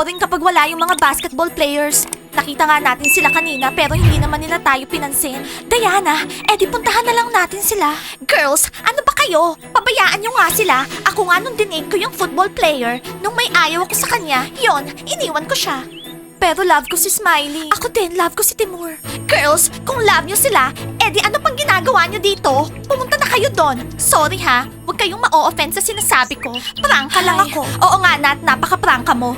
boring kapag wala yung mga basketball players. Nakita nga natin sila kanina pero hindi naman nila tayo pinansin. Diana, edi puntahan na lang natin sila. Girls, ano ba kayo? Pabayaan nyo nga sila. Ako nga nung dinig ko yung football player, nung may ayaw ako sa kanya, yon, iniwan ko siya. Pero love ko si Smiley. Ako din, love ko si Timur. Girls, kung love nyo sila, edi ano pang ginagawa nyo dito? Pumunta na kayo doon. Sorry ha, huwag kayong ma-offense sa sinasabi ko. Prangka lang ako. Oo nga, Nat, napaka-prangka mo.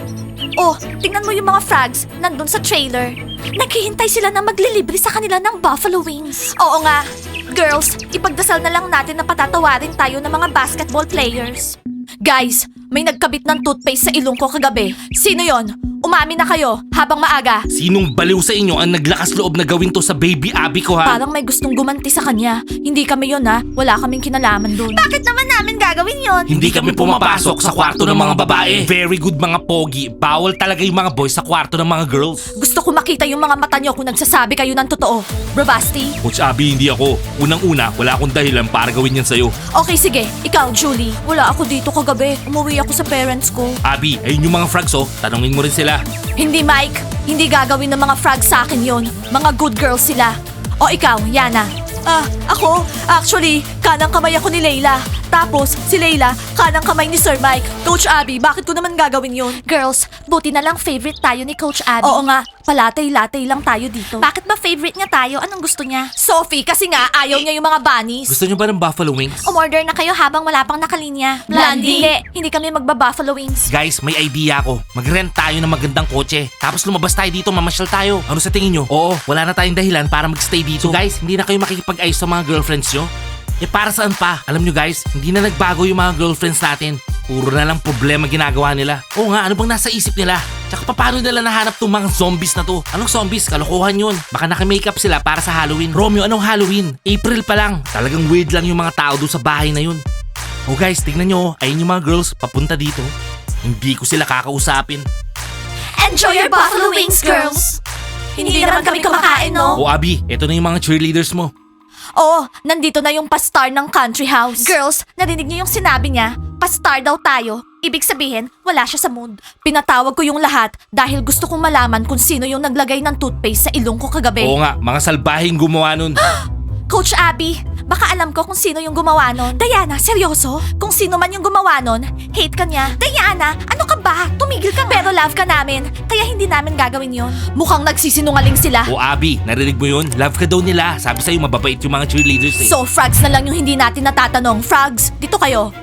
Oh, tingnan mo yung mga frogs nandun sa trailer. Naghihintay sila na maglilibre sa kanila ng buffalo wings. Oo nga. Girls, ipagdasal na lang natin na patatawarin tayo ng mga basketball players. Guys, may nagkabit ng toothpaste sa ilong ko kagabi. Sino yon? Umami na kayo habang maaga. Sinong baliw sa inyo ang naglakas loob na gawin to sa baby Abby ko ha? Parang may gustong gumanti sa kanya. Hindi kami yon ha. Wala kaming kinalaman doon. Bakit naman namin gagawin yon? Hindi kami pumapasok sa kwarto ng mga babae. Very good mga pogi. Bawal talaga yung mga boys sa kwarto ng mga girls. Gusto ko makita yung mga mata nyo kung nagsasabi kayo ng totoo. Bravasti? Coach Abby, hindi ako. Unang-una, wala akong dahilan para gawin yan sa'yo. Okay, sige. Ikaw, Julie. Wala ako dito kagabi. Umuwi ako sa parents ko. Abby, ayun yung mga frogs oh. Tanungin mo rin sila. Hindi, Mike. Hindi gagawin ng mga frogs sa akin yon. Mga good girls sila. O ikaw, Yana. Ah, ako? Actually, kanang kamay ako ni Layla. Tapos, si Layla, kanang kamay ni Sir Mike. Coach Abby, bakit ko naman gagawin yon? Girls, buti na lang favorite tayo ni Coach Abby. Oo nga, palatay-latay lang tayo dito. Bakit ba favorite niya tayo? Anong gusto niya? Sophie, kasi nga ayaw niya yung mga bunnies. Gusto nyo ba ng buffalo wings? Umorder na kayo habang wala pang nakalinya. Blondie? Hindi, hindi kami magba-buffalo wings. Guys, may idea ako. Mag-rent tayo ng magandang kotse. Tapos lumabas tayo dito, mamasyal tayo. Ano sa tingin nyo? Oo, wala na tayong dahilan para magstay dito. So guys, hindi na kayo makikipag-ayos sa mga girlfriends nyo? Eh para saan pa? Alam nyo guys, hindi na nagbago yung mga girlfriends natin. Puro na lang problema ginagawa nila. Oo nga, ano bang nasa isip nila? Tsaka paano nila nahanap tong mga zombies na to? Anong zombies? Kalokohan yun. Baka naka-makeup sila para sa Halloween. Romeo, anong Halloween? April pa lang. Talagang weird lang yung mga tao doon sa bahay na yun. Oh guys, tignan nyo. oh. Ayun yung mga girls papunta dito. Hindi ko sila kakausapin. Enjoy your buffalo wings, girls! Hindi naman kami kumakain, no? O Abby, eto na yung mga cheerleaders mo. Oo, nandito na yung pastar ng country house. Girls, narinig niyo yung sinabi niya? Pastar daw tayo. Ibig sabihin, wala siya sa mood. Pinatawag ko yung lahat dahil gusto kong malaman kung sino yung naglagay ng toothpaste sa ilong ko kagabi. Oo nga, mga salbahing gumawa nun. Coach Abby, baka alam ko kung sino yung gumawa nun. Diana, seryoso? Kung sino man yung gumawa nun, hate ka niya. Diana, ano ka ba? Tumigil ka Pero love ka namin, kaya hindi namin gagawin yon. Mukhang nagsisinungaling sila. o Abby, narinig mo yun? Love ka daw nila. Sabi sa'yo, mababait yung mga cheerleaders eh. So, frogs na lang yung hindi natin natatanong. Frogs, dito kayo.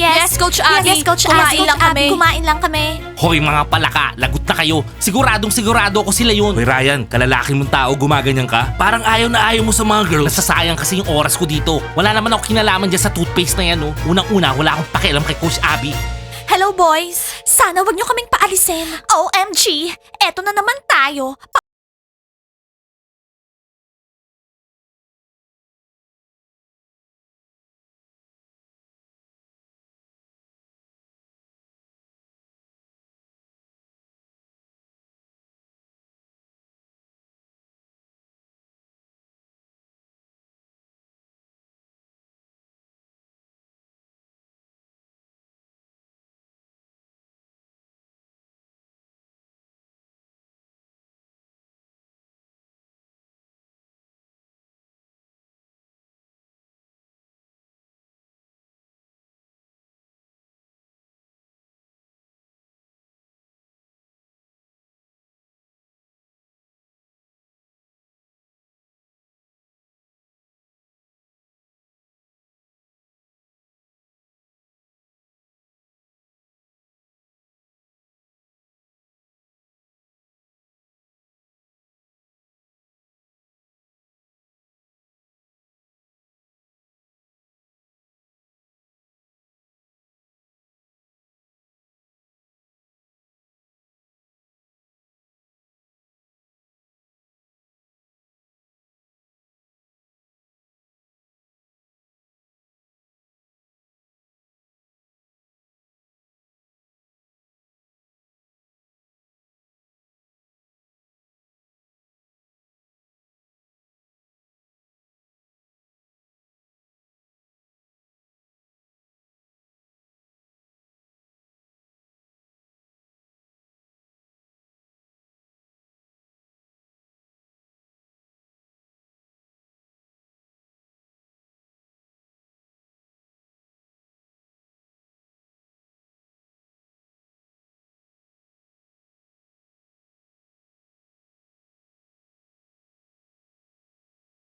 Yes, Coach Abby. Yes, Coach Kumain Abby. lang kami. Abby, Kumain lang kami. Hoy mga palaka, lagot na kayo. Siguradong sigurado ko sila yun. Hoy Ryan, kalalaking mong tao, gumaganyan ka? Parang ayaw na ayaw mo sa mga girls. Nasasayang kasi yung oras ko dito. Wala naman ako kinalaman dyan sa toothpaste na yan, oh. Unang-una, wala akong pakialam kay Coach Abby. Hello, boys. Sana wag niyo kaming paalisin. OMG, eto na naman tayo.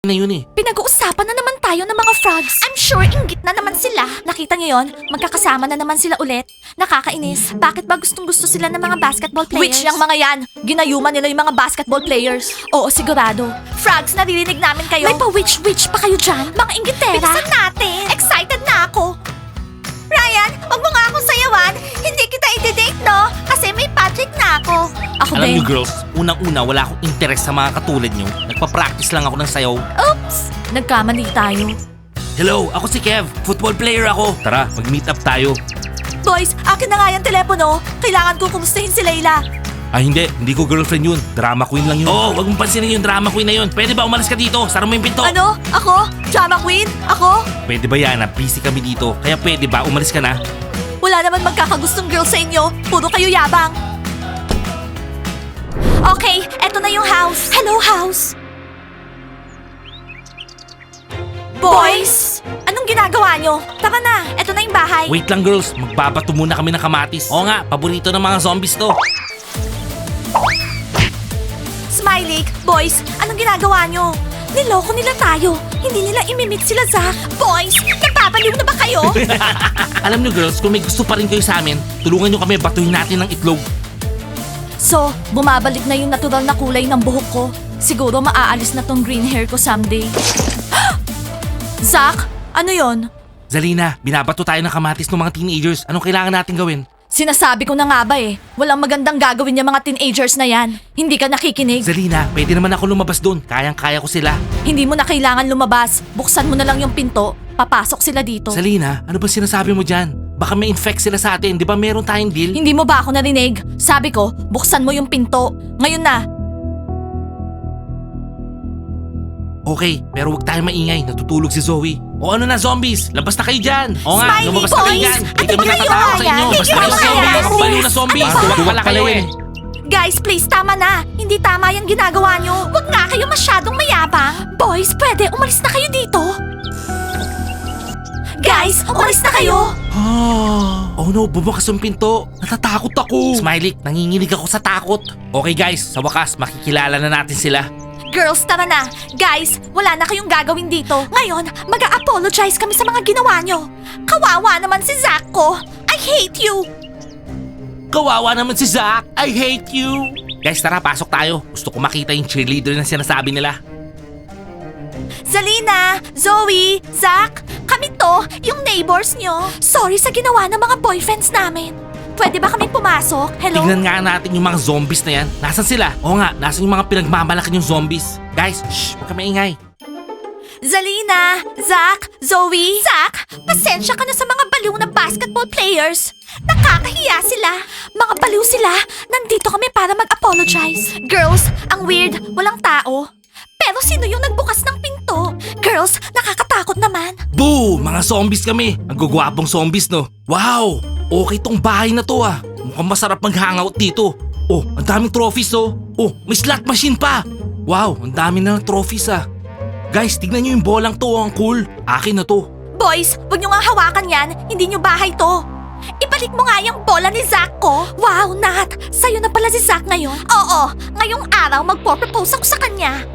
Na yun eh. Pinag-uusapan na naman tayo ng mga frogs. I'm sure inggit na naman sila. Nakita niyo yon? Magkakasama na naman sila ulit. Nakakainis. Bakit ba gustong gusto sila ng mga basketball players? Which yung mga yan? Ginayuman nila yung mga basketball players. Oo, sigurado. Frogs, naririnig namin kayo. May pa-witch-witch pa kayo dyan? Mga inggitera. Bilisan natin. Excited na ako. Ryan, wag mo nga akong sayawan. Hindi kita i-date, no? Kasi may Patrick na ako. Ako Alam niyo girls, unang-una wala akong interest sa mga katulad niyo. Nagpa-practice lang ako ng sayaw. Oops! Nagkamali tayo. Hello, ako si Kev. Football player ako. Tara, mag-meet up tayo. Boys, akin na nga yung telepono. Kailangan ko kumustahin si Layla. Ah, hindi. Hindi ko girlfriend yun. Drama queen lang yun. Oo, wag mong pansinin yung drama queen na yun. Pwede ba umalis ka dito? Sara mo yung pinto. Ano? Ako? Drama queen? Ako? Pwede ba Yana? Busy kami dito. Kaya pwede ba umalis ka na? Wala naman magkakagustong girl sa inyo. Puro kayo yabang. Okay, eto na yung house. Hello, house. Boys! Anong ginagawa nyo? Tara na, eto na yung bahay. Wait lang girls, magbabato muna kami ng kamatis. Oo nga, paborito ng mga zombies to. Smiley, boys, anong ginagawa nyo? Niloko nila tayo. Hindi nila imimit sila, Zach. Boys, napapaliw na ba kayo? Alam niyo girls, kung may gusto pa rin kayo sa amin, tulungan niyo kami batuhin natin ng itlog. So, bumabalik na yung natural na kulay ng buhok ko. Siguro maaalis na tong green hair ko someday. Zach, ano yon? Zalina, binabato tayo ng kamatis ng mga teenagers. Anong kailangan natin gawin? Sinasabi ko na nga ba eh, walang magandang gagawin yung mga teenagers na yan. Hindi ka nakikinig. Zalina, pwede naman ako lumabas doon. Kayang-kaya ko sila. Hindi mo na kailangan lumabas. Buksan mo na lang yung pinto. Papasok sila dito. Zalina, ano ba sinasabi mo dyan? Baka may infect sila sa atin. Di ba meron tayong deal? Hindi mo ba ako narinig? Sabi ko, buksan mo yung pinto. Ngayon na. Okay, pero huwag tayong maingay. Natutulog si Zoe. O ano na, zombies? Labas na kayo dyan! O nga, Smiley lumabas na kayo boys! dyan! Ano Hindi kami ba kayo natatakot sa inyo! Hindi Basta kayo kayo kaya? zombies! Baliw na zombies! Ano ba? Pala kayo eh! Guys, please, tama na. Hindi tama yung ginagawa nyo. Huwag nga kayo masyadong mayabang. Boys, pwede umalis na kayo dito. Guys, umalis na kayo. Ah, oh no, bumakas yung pinto. Natatakot ako. Smiley, nanginginig ako sa takot. Okay guys, sa wakas, makikilala na natin sila. Girls, tara na. Guys, wala na kayong gagawin dito. Ngayon, mag apologize kami sa mga ginawa nyo. Kawawa naman si Zach ko. I hate you. Kawawa naman si Zach. I hate you. Guys, tara, pasok tayo. Gusto ko makita yung cheerleader na sinasabi nila. Zalina, Zoe, Zach, kami to, yung neighbors nyo. Sorry sa ginawa ng mga boyfriends namin. Pwede ba kami pumasok? Hello? Tingnan nga natin yung mga zombies na yan. Nasaan sila? Oo nga, nasaan yung mga pinagmamalaki yung zombies? Guys, shh, huwag ka maingay. Zalina, Zach, Zoe. Zach, pasensya ka na sa mga baliw na basketball players. Nakakahiya sila. Mga baliw sila. Nandito kami para mag-apologize. Girls, ang weird. Walang tao. Pero sino yung nagbukas ng pinto? Girls, nakakatakot naman. Boo! Mga zombies kami. Ang gugwapong zombies, no? Wow! Okay tong bahay na to ah. Mukhang masarap mag-hangout dito. Oh, ang daming trophies oh. Oh, may slot machine pa. Wow, ang dami na ng trophies ah. Guys, tignan nyo yung bolang to. oh, Ang cool. Akin na to. Boys, wag nyo nga hawakan yan. Hindi nyo bahay to. Ibalik mo nga yung bola ni Zach ko. Wow, Nat! Sa'yo na pala si Zach ngayon? Oo, ngayong araw magpo-propose ako sa kanya.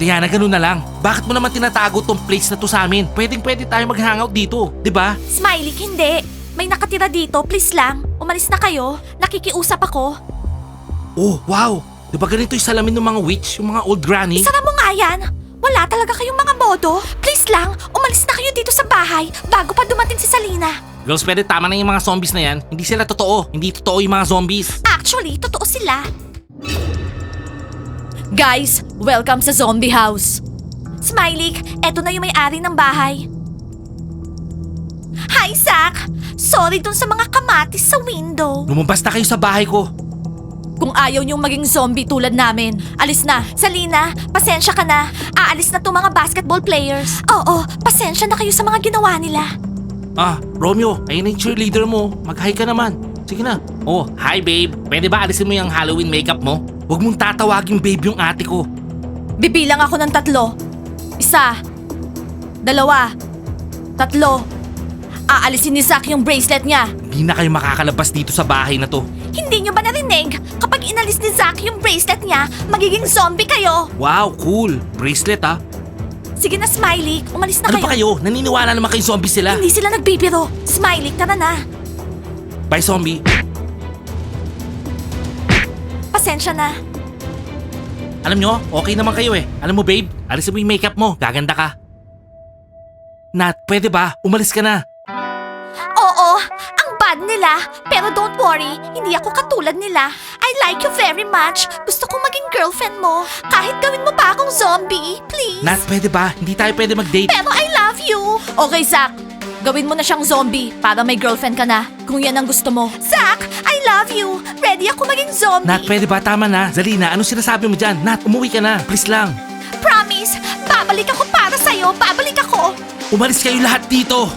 Diana, ganun na lang. Bakit mo naman tinatago tong place na to sa amin? Pwedeng pwede tayo mag-hangout dito, di ba? Smiley, hindi. May nakatira dito, please lang. Umalis na kayo. Nakikiusap ako. Oh, wow! Di ba ganito yung salamin ng mga witch, yung mga old granny? Isara mo nga yan. Wala talaga kayong mga modo. Please lang, umalis na kayo dito sa bahay bago pa dumating si Salina. Girls, pwede tama na yung mga zombies na yan. Hindi sila totoo. Hindi totoo yung mga zombies. Actually, totoo sila. Guys, welcome sa zombie house. Smiley, eto na yung may-ari ng bahay. Hi, Zach! Sorry dun sa mga kamatis sa window. Lumabas na kayo sa bahay ko. Kung ayaw niyong maging zombie tulad namin, alis na. Salina, pasensya ka na. Aalis na tong mga basketball players. Oo, pasensya na kayo sa mga ginawa nila. Ah, Romeo, ayun na yung cheerleader mo. Mag-hi ka naman. Sige na. Oh, hi babe. Pwede ba alisin mo yung Halloween makeup mo? Huwag mong tatawagin babe yung ate ko. Bibilang ako ng tatlo. Isa. Dalawa. Tatlo. Aalisin ni Zack yung bracelet niya. Hindi na kayo makakalabas dito sa bahay na to. Hindi niyo ba narinig? Kapag inalis ni Zack yung bracelet niya, magiging zombie kayo. Wow, cool. Bracelet ah. Sige na, Smiley. Umalis na Ano kayo. ba kayo? Naniniwala naman kayo zombie sila. Hindi sila nagbibiro. Smiley, tara na. Bye zombie. Pasensya na. Alam nyo, okay naman kayo eh. Alam mo babe, alisin mo yung makeup mo. Gaganda ka. Nat, pwede ba? Umalis ka na. Oo, ang bad nila. Pero don't worry, hindi ako katulad nila. I like you very much. Gusto kong maging girlfriend mo. Kahit gawin mo pa akong zombie, please. Nat, pwede ba? Hindi tayo pwede mag-date. Pero I love you. Okay, Zach. Gawin mo na siyang zombie para may girlfriend ka na. Kung yan ang gusto mo. Zach, I love you. Ready ako maging zombie. Nat, pwede ba? Tama na. Zalina, anong sinasabi mo dyan? Nat, umuwi ka na. Please lang. Promise, babalik ako para sa'yo. Babalik ako. Umalis kayo lahat dito.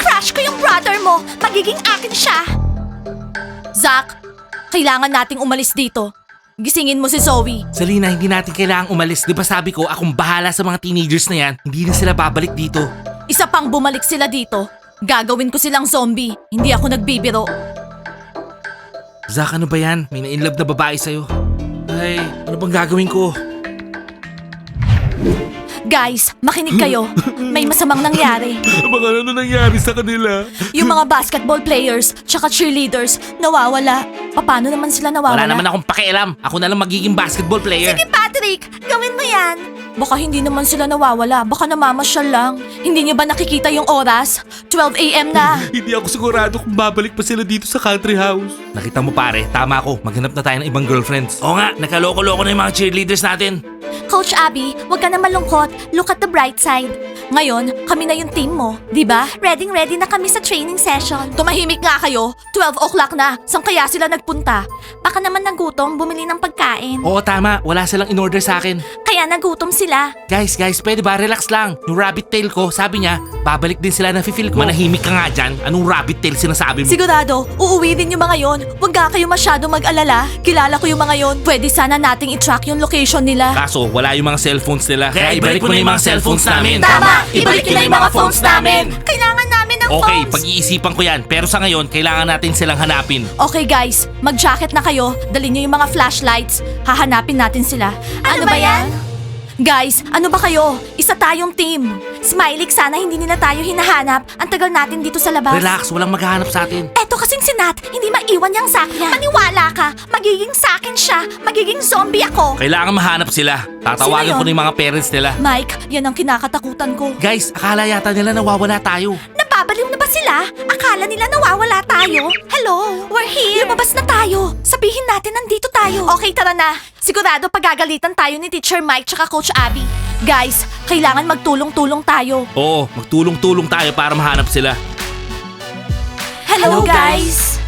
Crush ko yung brother mo. Magiging akin siya. Zach, kailangan nating umalis dito. Gisingin mo si Zoe. Zalina, hindi natin kailangang umalis. Di ba sabi ko, akong bahala sa mga teenagers na yan. Hindi na sila babalik dito. Isa pang bumalik sila dito. Gagawin ko silang zombie. Hindi ako nagbibiro. Zach, ano ba yan? May na-inlove na babae sa'yo. Ay, ano bang gagawin ko? Guys, makinig kayo. May masamang nangyari. Mga ano nangyari sa kanila? Yung mga basketball players, tsaka cheerleaders, nawawala. Paano naman sila nawawala? Wala naman akong pakialam. Ako na lang magiging basketball player. Sige Patrick, gawin mo yan. Baka hindi naman sila nawawala. Baka namamasyal lang. Hindi niyo ba nakikita yung oras? 12 a.m. na. Hindi ako sigurado kung babalik pa sila dito sa country house. Nakita mo pare, tama ako. Maghanap na tayo ng ibang girlfriends. Oo nga, nakaloko-loko na yung mga cheerleaders natin. Coach Abby, huwag ka na malungkot. Look at the bright side. Ngayon, kami na yung team mo, di ba? Ready ready na kami sa training session. Tumahimik nga kayo. 12 o'clock na. Saan kaya sila nagpunta? Baka naman nagutom bumili ng pagkain. Oo tama, wala silang in-order sa akin. Kaya nagutom sila. Guys, guys, pwede ba? Relax lang. Yung rabbit tail ko, sabi niya, babalik din sila na feel ko. Manahimik ka nga dyan. Anong rabbit tail sinasabi mo? Sigurado, uuwi din yung mga yon. Huwag ka kayo masyado mag-alala. Kilala ko yung mga yon. Pwede sana nating i-track yung location nila. Kaso, wala yung mga cellphones nila. Kaya ibalik mo na yung mga cellphones namin. Tama! Ibalik nyo na yung mga phones namin! Kailangan namin ng Okay, phones! pag-iisipan ko yan. Pero sa ngayon, kailangan natin silang hanapin. Okay guys, mag-jacket na kayo. Dali nyo yung mga flashlights. Hahanapin natin sila. Ano, ba yan? Guys, ano ba kayo? Isa tayong team. Smiley, sana hindi nila tayo hinahanap. Ang tagal natin dito sa labas. Relax, walang maghahanap sa atin. Eto kasing si Nat, hindi maiwan yung sak niya. Maniwala ka, magiging sakin siya. Magiging zombie ako. Kailangan mahanap sila. Tatawagan Sino yun? ko na yung mga parents nila. Mike, yan ang kinakatakutan ko. Guys, akala yata nila nawawala tayo. Napabaliw na ba sila? Akala nila nawawala tayo? Hello, we're here. Lumabas na tayo. Sabihin natin nandito tayo. Okay, tara na. Sigurado pagagalitan tayo ni Teacher Mike tsaka Coach Abby. Guys, kailangan magtulong-tulong tayo. Oo, magtulong-tulong tayo para mahanap sila. Hello, Hello, guys.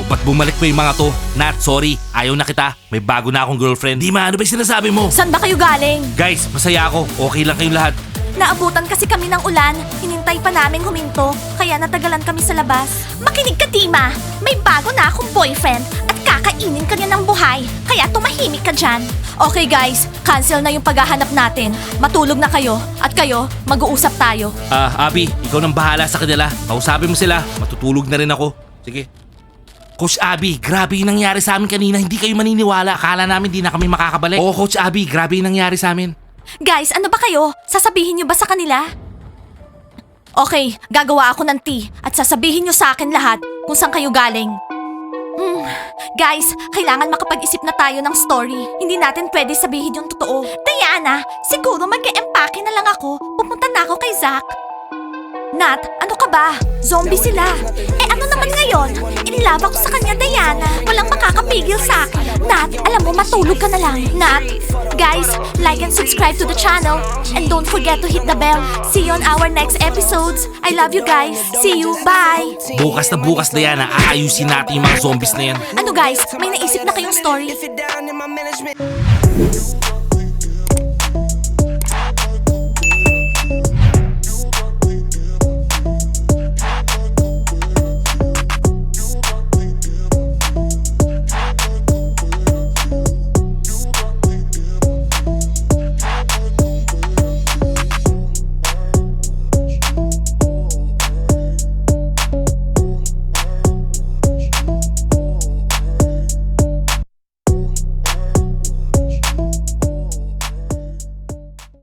O ba't bumalik pa yung mga to? Nat, sorry. Ayaw na kita. May bago na akong girlfriend. Di ma, ano ba yung sinasabi mo? Saan ba kayo galing? Guys, masaya ako. Okay lang kayong lahat. Naabutan kasi kami ng ulan. Hinintay pa naming huminto. Kaya natagalan kami sa labas. Makinig ka, Tima. May bago na akong boyfriend at kakainin ka niya ng buhay. Kaya tumahimik ka dyan. Okay guys, cancel na yung paghahanap natin. Matulog na kayo. At kayo, mag-uusap tayo. Ah, Abby, ikaw nang bahala sa kanila. Kausapin mo sila. Matutulog na rin ako. Sige. Coach Abby, grabe yung nangyari sa amin kanina. Hindi kayo maniniwala. Akala namin di na kami makakabalik. Oo, Coach Abby, grabe yung nangyari sa amin. Guys, ano ba kayo? Sasabihin niyo ba sa kanila? Okay, gagawa ako ng tea at sasabihin niyo sa akin lahat kung saan kayo galing. Hmm, guys, kailangan makapag-isip na tayo ng story. Hindi natin pwede sabihin yung totoo. Diana, siguro mag empake na lang ako. Pupunta na ako kay Zack. Nat, ano ka ba? Zombie sila. Eh ano naman ngayon? Inilab ako sa kanya, Diana. Walang makakapigil sa akin. Nat, alam mo, matulog ka na lang. Nat, guys, like and subscribe to the channel. And don't forget to hit the bell. See you on our next episodes. I love you guys. See you. Bye. Bukas na bukas, Diana, aayusin natin yung mga zombies na yan. Ano guys, may naisip na kayong story? If you're down in my management.